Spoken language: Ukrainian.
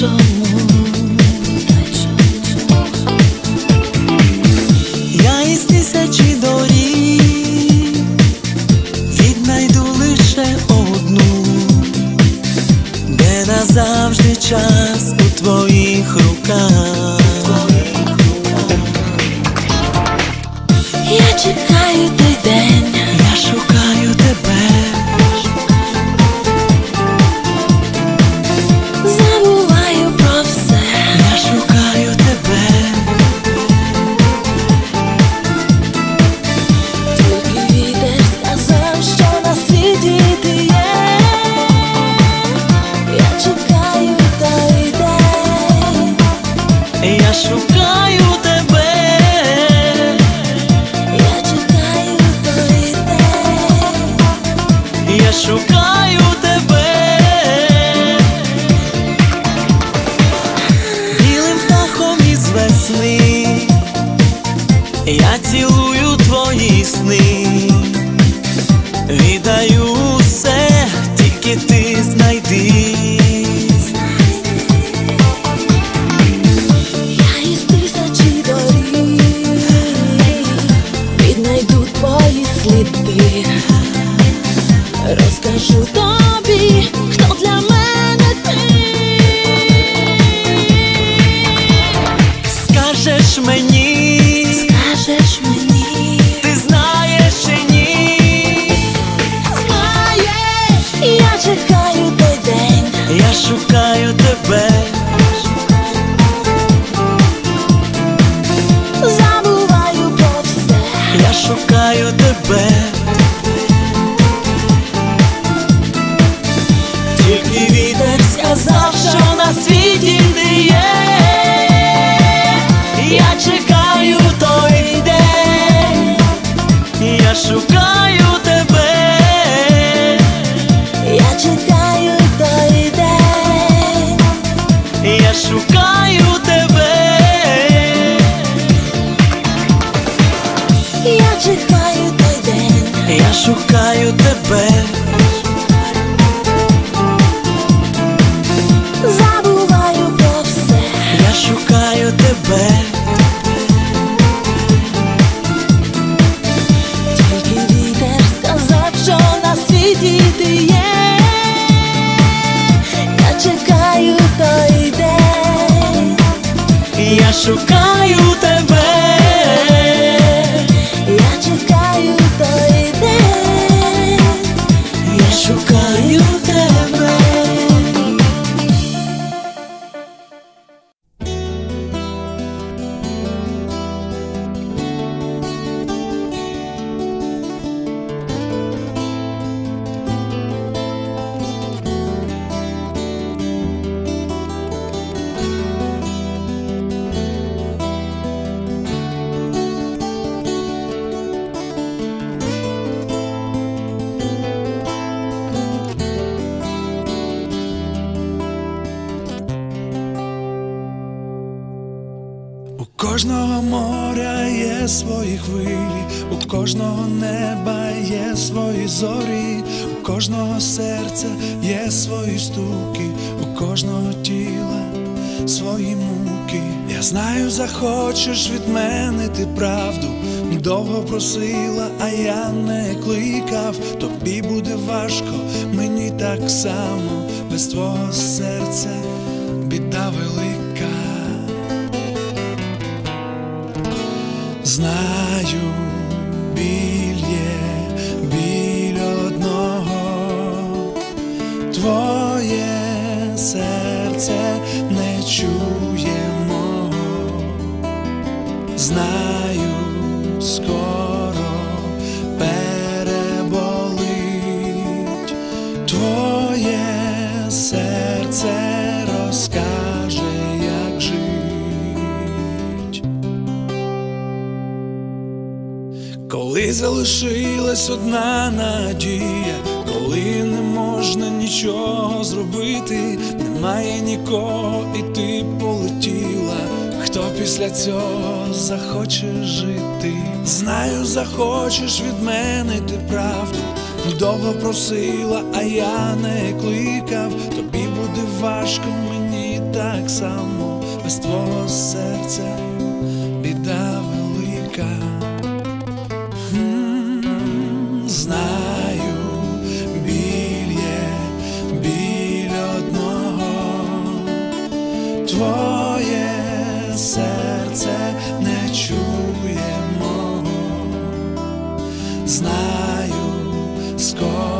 чому? Я із тисячі доріг віднайду лише одну, де назавжди час у твоїх руках. Я чекаю той день, шукаю тебе, забуваю про все. я шукаю тебе. Тільки вітер сказав, що на світі ти є. Я чекаю той день, я шукаю на є. Я чекаю той день, Я шукаю тебе, кожного моря є свої хвилі, у кожного неба є свої зорі, у кожного серця є свої стуки, у кожного тіла свої муки. Я знаю, захочеш від мене ти правду. Довго просила, а я не кликав. Тобі буде важко, мені так само, без твого серця біда велика. Знаю, біль є, біль одного, твоє серце не чує мого, знаю, скоро Коли залишилась одна надія, коли не можна нічого зробити, немає нікого, і ти полетіла. Хто після цього захоче жити? Знаю, захочеш від мене ти правду. Довго просила, а я не кликав. Тобі буде важко, мені так само, без твого серця Знаю, скоро